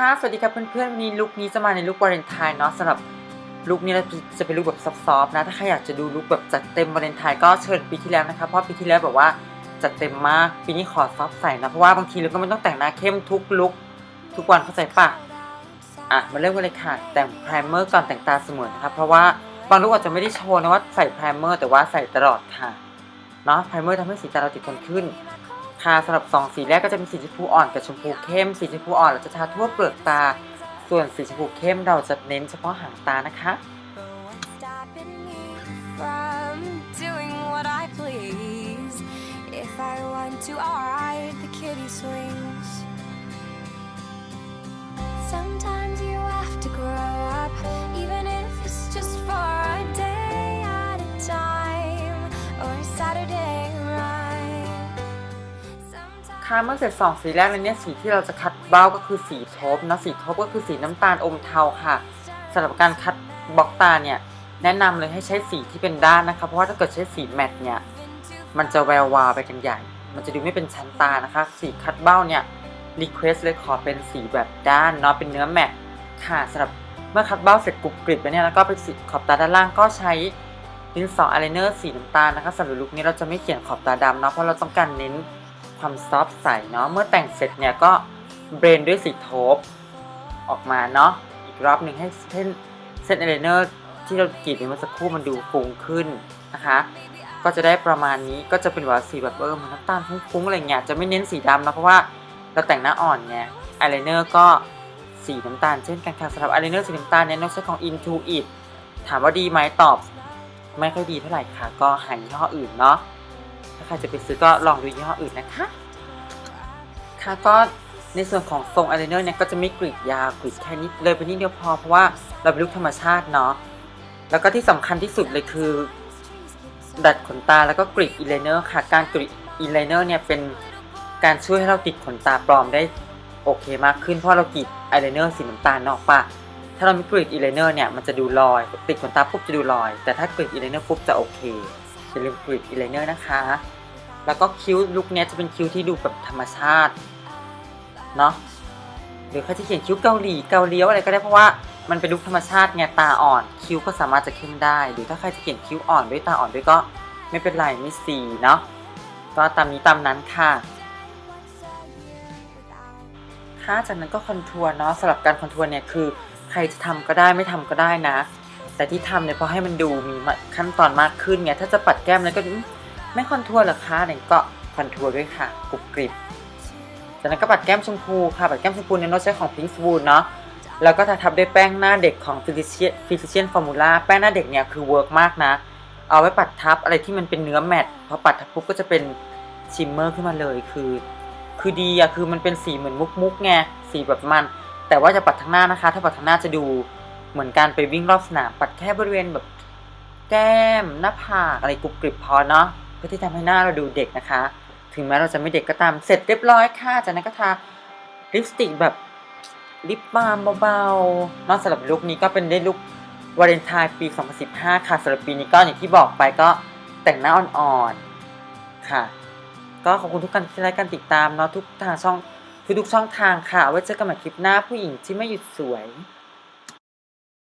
ค่ะ สวัสดีครับเพื่อนๆ วันนี้ลุคนี้จะมาในลุควาเลนไทน์เนาะสำหรับลุคนี้เราจะเป็นลุคแบบซอฟๆนะ ถ้าใครอยากจะดูลุคแบบจัดเต็มวาเลนไทน์ก็เชิญปีที่แล้วนะคะ เพราะปีที่แล้วแบบว่าจัดเต็มมาก ปีนี้ขอซอฟใส่นะ เพราะว่าบางทีเราก็ไม่ต้องแต่งหน้าเข้มทุกลุคทุกวันเข้าใจปะอะ มาเริ่มกันเลยค่ะ แต่งไพรเมอร์ก่อนแต่งตาเสมอนะคะ เพราะว่าบางลุคอาจจะไม่ได้โชว์นะว่าใส่ไพรเมอร์แต่ว่าใส่ตลอดค่ะ เนาะไพรเมอร์ทำให้สีตาเราติดทนขึ้น ทาสำหรับสองสีแรกก็จะมีสีชมพูอ่อนกับชมพูเข้ม สีชมพูอ่อนเราจะทาทั่วเปลือกตา ส่วนสีชมพูเข้มเราจะเน้นเฉพาะหางตานะคะ ค่ะเมื่อเสร็จสองสีแรกแล้วเนี่ยสีที่เราจะคัดเบ้าก็คือสีทบนะสีทบก็คือสีน้ำตาลอมเทาค่ะสำหรับการคัดบล็อกตาเนี่ยแนะนำเลยให้ใช้สีที่เป็นด้านนะคะ เพราะว่าถ้าเกิดใช้สีแมตต์เนี่ยมันจะแวววาวไปกันใหญ่ มันจะดูไม่เป็นชั้นตานะคะ สีคัดเบ้าเนี่ยรีเควสเลยขอเป็นสีแบบด้านเนาะเป็นเนื้อแมตต์ค่ะสำหรับเมื่อคัดเบ้าเสร็จกรุบกริบแล้วเนี่ยแล้วก็เป็นสีขอบตาด้านล่างก็ใช้ดินสออายไลเนอร์สีน้ำตาลนะคะสำหรับลุคนี้เราจะไม่เขียนขอบตาดำเนาะเพราะเราต้องการเน้น ความซอฟใสเนาะเมื่อแต่งเสร็จเนี่ยก็เบรนด้วยสีโทบออกมาเนาะอีกรอบหนึ่งให้เส้นเส้นอายไลเนอร์ที่เรากรีดไปเมื่อสักครู่มันดูฟุ้งขึ้นนะคะ ก็จะได้ประมาณนี้ก็จะเป็นว่าสีแบบเออมันน้ำตาลฟุ้งๆอะไรเงี้ยจะไม่เน้นสีดำนะเพราะว่าเราแต่งหน้าอ่อนไงอายไลเนอร์ก็สีน้ำตาลเช่นกันค่ะสำหรับอายไลเนอร์สีน้ำตาลเนี่ยนอกใช้ของ Intuit ถามว่าดีไหมตอบ ไม่ค่อยดีเท่าไหร่ค่ะ ก็หายี่ห้ออื่นเนาะ ใครจะไปซื้อก็ลองดูยี่ห้ออื่นนะคะ ค่ะก็ในส่วนของทรงอายไลเนอร์เนี่ยก็จะไม่กรีดยาวกรีดแค่นิดเลยไปนิดเดียวพอเพราะว่าเราเป็นลูกธรรมชาติเนาะแล้วก็ที่สำคัญที่สุดเลยคือ ดัดขนตาแล้วก็กรีดอีไลเนอร์ค่ะ การกรีดอีไลเนอร์เนี่ยเป็นการช่วยให้เราติดขนตาปลอมได้โอเคมากขึ้นเพราะเรากรีดอายไลเนอร์สีน้ำตาลเนอะปะถ้าเราไม่กรีดอีไลเนอร์เนี่ยมันจะดูลอยติดขนตาปุ๊บจะดูลอย แต่ถ้ากรีดอีไลเนอร์ปุ๊บจะโอเค อย่าลืมกรีดอีไลเนอร์นะคะ แล้วก็คิ้วลุคเนี้ยจะเป็นคิ้วที่ดูแบบธรรมชาติเนาะหรือเขาจะเขียนคิ้วเกาหลีเกาเลี้ยวอะไรก็ได้เพราะว่ามันเป็นลุคธรรมชาติไงตาอ่อน คิ้วก็สามารถจะเข้มได้ หรือถ้าใครจะเขียนคิ้วอ่อนด้วยตาอ่อนด้วยก็ไม่เป็นไรไม่สีเนาะก็ตามนี้ตามนั้นค่ะค่ะจากนั้นก็คอนทัวร์เนาะสำหรับการคอนทัวร์เนี่ยคือใครจะทำก็ได้ไม่ทำก็ได้นะ แต่ที่ทำเนี่ยเพราะให้มันดูมีขั้นตอนมากขึ้นไงถ้าจะปัดแก้มแล้วก็ไม่คอนทัวร์หรอคะเนี่ยก็คอนทัวร์ด้วยค่ะกรุบกริบจากนั้นก็ปัดแก้มชมพูค่ะปัดแก้มชมพูเนี่ยเราใช้ของ p i n k s w o o เนาะแล้วก็ทาทับด้วยแป้งหน้าเด็กของ Physician Physician Formula แป้งหน้าเด็กเนี่ยคือเวิร์กมากนะ เอาไว้ปัดทับอะไรที่มันเป็นเนื้อแมตต์พอปัดทับปุ๊บก็จะเป็นชิมเมอร์ขึ้นมาเลยคือ คือดีอะคือมันเป็นสีเหมือนมุกมุกๆไงสีแบบมัน แต่ว่าจะปัดทางหน้านะคะ ถ้าปัดทางหน้าจะดู เหมือนการไปวิ่งรอบสนามปัดแค่บริเวณแบบแก้มหน้าผากอะไรกรุบกริบพอเนาะเพื่อที่ทำให้หน้าเราดูเด็กนะคะ ถึงแม้เราจะไม่เด็กก็ตามเสร็จเรียบร้อยค่ะจากนั้นก็ทาลิปสติกแบบลิปบาล์มเบาๆนอกสำหรับลุคนี้ก็เป็นได้ลุควาเลนไทน์ปี 2015 ค่ะสำหรับปีนี้ก็อย่างที่บอกไปก็แต่งหน้าอ่อนๆค่ะ ก็ขอบคุณทุกการที่ได้การติดตามเนาะทุกทางช่องทุกๆช่องทางค่ะไว้เจอกันใหม่คลิปหน้าผู้หญิงที่ไม่หยุดสวย